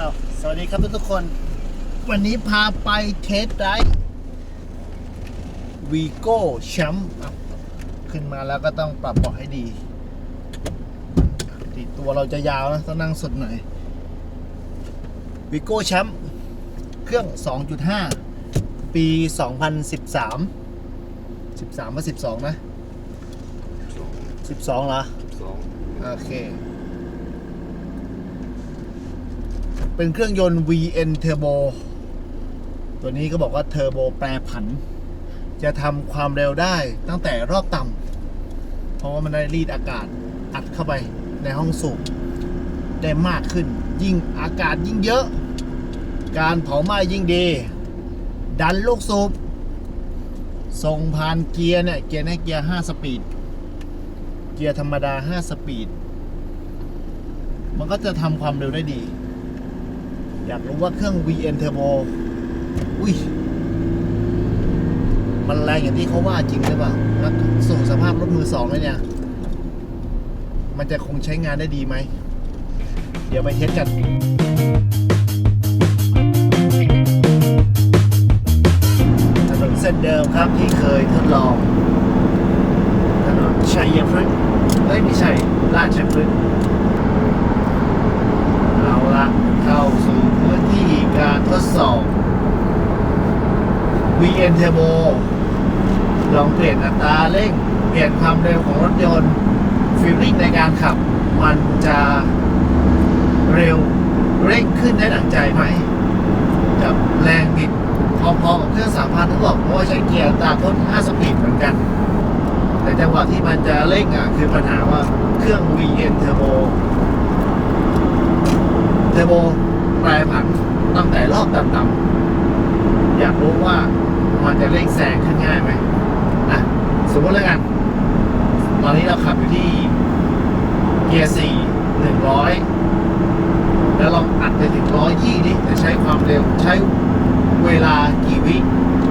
อ้าวสวัสดีครับทุกๆคน วันนี้พาไปเทสไรด์วีโก้แชมป์ขึ้นมาแล้วก็ต้องปรับเบาะให้ดีติดตัวเราจะยาวนะ ต้องนั่งสุดหน่อยวีโก้แชมป์เครื่อง 2.5 ปี 2013 13ว่า12 นะ 12เหรอสองโอเค เป็นเครื่องยนต์ VN Turbo ตัวนี้ก็บอกว่าเทอร์โบแปรผัน จะทำความเร็วได้ตั้งแต่รอบต่ำเพราะว่ามันได้รีดอากาศอัดเข้าไปในห้องสูบได้มากขึ้น ยิ่งอากาศยิ่งเยอะ การเผาไหม้ยิ่งดี ดันลูกสูบส่งผ่านเกียร์เนี่ยเกียร์เนี่ยเกียร์ 5 สปีด เกียร์ธรรมดา 5 สปีด มันก็จะทำความเร็วได้ดี อยากรู้ว่าเครื่อง VN Turbo อุ้ย มันแรงอย่างที่เขาว่าจริงหรือเปล่าแล้วสู่สภาพรถมือสองเลยเนี่ย มันจะคงใช้งานได้ดีไหม เดี๋ยวไปเทสกันถนนเส้นเดิมครับที่เคยทดลอง ถนนชัยพฤกษ์เอ้ยไม่ใช่ราชพฤกษ์เอาละเข้าสู่พื้นที่การทด สอบ VN Turbo ลองเปลี่ยนอัตราเร่ง เปลี่ยนความเร็วของรถยนต์ฟีลลิ่งในการขับ มันจะเร็วเร่งขึ้นได้ดังใจไหม กับแรงบิดพอๆกับเครื่องสามพันทั้งหมดเพราะว่าใช้เกียร์ตาต้น5สปีดเหมือนกัน แต่จังหวะที่มันจะเร่งอะ คือปัญหาว่าเครื่อง VN Turbo Turbo แปรผัน ตั้งแต่รอบต่ำๆอยากรู้ว่ามันจะเร่งแซงขึ้นง่ายไหมอะสมมติแล้วกัน ตอนนี้เราขับอยู่ที่เกียร์4 100แล้วลองอัดไปถึงร้อยยี่ดิจะใช้ความเร็วใช้เวลากี่วิ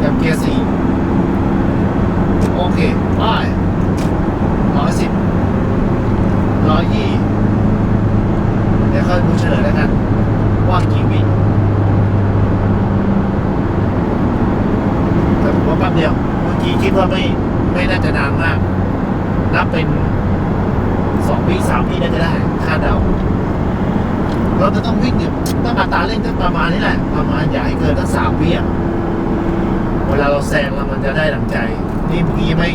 กับเกียร์สี่โอเคไปร้อยสิบร้อยยี่เดี๋ยวค่อยดูเฉลยแล้วกัน ว่ากี่วิแต่ผมว่าแป๊บเดียว เมื่อกี้คิดว่าไม่ไม่น่าจะนานมาก นับเป็นส องวิสามวิน่าจะได้คาดเดาเราจะต้องวิ่งเนี่ยต้องอัตราเร่งประมาณนี้แหละ ประมาณอย่าให้เกินตั้งสามวิอะเวลาเราแซงแล้วมันจะได้ดังใจ นี่เมื่อกี้ไม่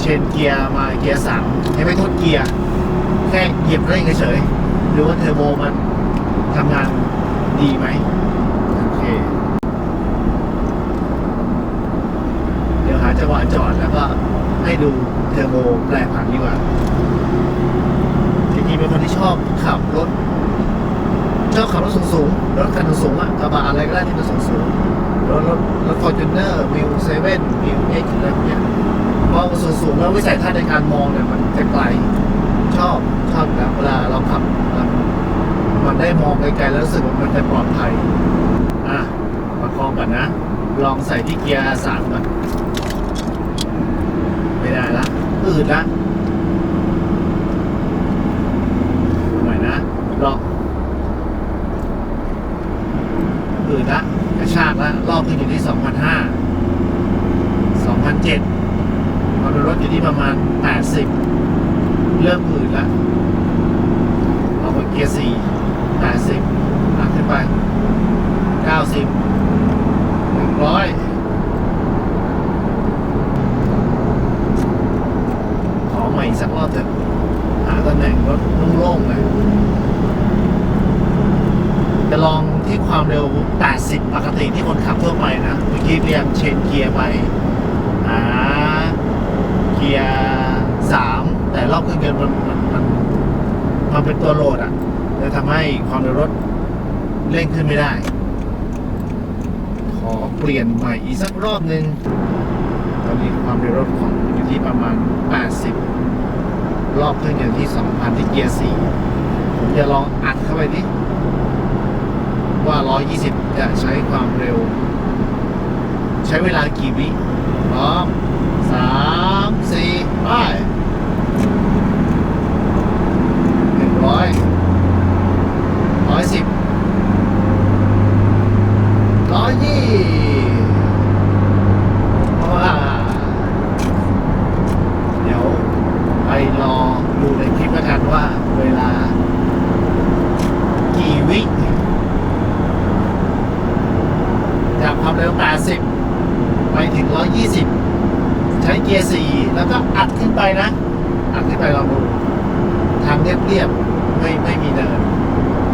เชนเกียร์มาเกียร์สามยังไม่ทดเกียร์แค่เหยียบเร่งเฉยๆดูว่าเทอร์โบมันทำงานดีไหมโอเค เดี๋ยวหาจังหวะจอดแล้วก็ให้ดูเทอร์โบแปลผันดีกว่า จริงๆเป็นคนที่ชอบขับรถชอบขับรถสูงๆรถคันสูงอะกระบะอะไรก็ได้ที่มันสูงๆรถรถรถฟอร์จูเนอร์วิวเซเว่นวิวเอ็กอะไรพวกเนี้ยเพราะมันสูงๆแล้ววิสัยทัศน์ในการมองเนี่ยมันจะไกลชอบชอบแบบเวลาเราขับมันมันได้มองไกลๆแล้วรู้สึกว่ามันจะปลอดภัยอะมาคลองก่อนนะ ลองใส่ที่เกียร์สามก่อนไม่ได้ละอืดละหน่อยนะลอง อืดละกระชากละรอบขึ้นอยู่ที่2,500 2,007ความเร็วรถอยู่ที่ประมาณ80เริ่มอืดละเอาไปเกียร์สี่ 80หนักขึ้นไป 90 100 ขอใหม่อีกสักรอบเถอะหาตำแหน่งรถโล่งๆเลย จะลองที่ความเร็ว 80ปกติที่คนขับทั่วไปนะ เมื่อกี้พยายามเชนเกียร์ไปหาเกียร์3แต่รอบเครื่องยนต์มันมันมันมันเป็นตัวโหลดอะจะทำให้ความเร็วรถเร่งขึ้นไม่ได้ ขอเปลี่ยนใหม่อีกสักรอบหนึ่งตอนนี้ความเร็วรถของอยู่ที่ประมาณ 80 รอบเครื่องยนต์ที่ 2,000 ที่เกียร์4ผมจะลองอัดเข้าไปดิ ว่า 120 จะใช้ความเร็ว ใช้เวลากี่วิ 80 ไปถึง 120 ใช้เกียร์ 4 แล้วก็อัดขึ้นไปนะ อัดขึ้นไปลองดู ทางเรียบๆ ไม่ไม่มีเดิน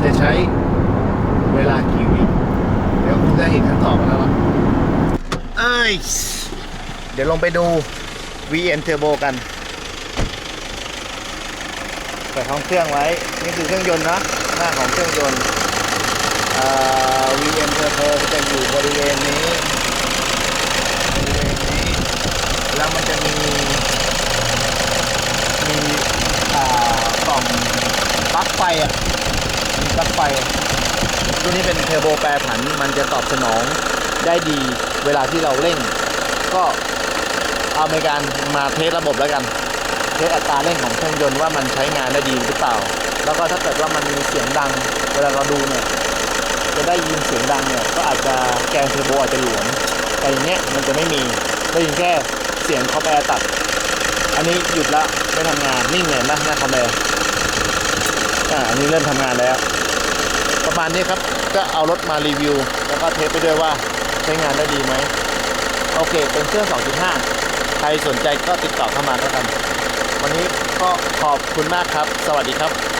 จะใช้เวลากี่วิเดี๋ยวคุณจะเห็นขั้นตอนแล้วล่ะเอ้ย เดี๋ยวลงไปดู VN Turbo กันเปิดท้องเครื่องไว้ นี่คือเครื่องยนต์นะ หน้าของเครื่องยนต์ อ่า VN Turbo จะอยู่บริเวณนี้บริเวณนี้ แล้วมันจะมี มีอ่ากล่องปลั๊กไฟอะมีปลั๊กไฟตัวนี้เป็นเทอร์โบแปรผัน มันจะตอบสนองได้ดีเวลาที่เราเร่ง ก็เอาในการมาเทสระบบแล้วกัน เทสอัตราเร่งของเครื่องยนต์ว่ามันใช้งานได้ดีหรือเปล่า แล้วก็ถ้าเกิดว่ามันมีเสียงดัง เวลาเราดูเนี่ย จะได้ยินเสียงดังเนี่ยก็อาจจะแกนเทอร์โบอาจจะหลวมแต่อย่างเงี้ยมันจะไม่มีได้ยินแค่เสียงคอมแอร์ตัด อันนี้หยุดละไม่ทำงานนิ่งเลยนะหน้าคอมแอร์อ่าอันนี้เริ่มทำงานแล้ว ประมาณนี้ครับก็เอารถมารีวิว แล้วก็เทสไปด้วยว่าใช้งานได้ดีไหมโอเค เป็นเครื่อง 2.5 ใครสนใจก็ติดต่อเข้ามาแล้วกัน วันนี้ก็ขอบคุณมากครับ สวัสดีครับ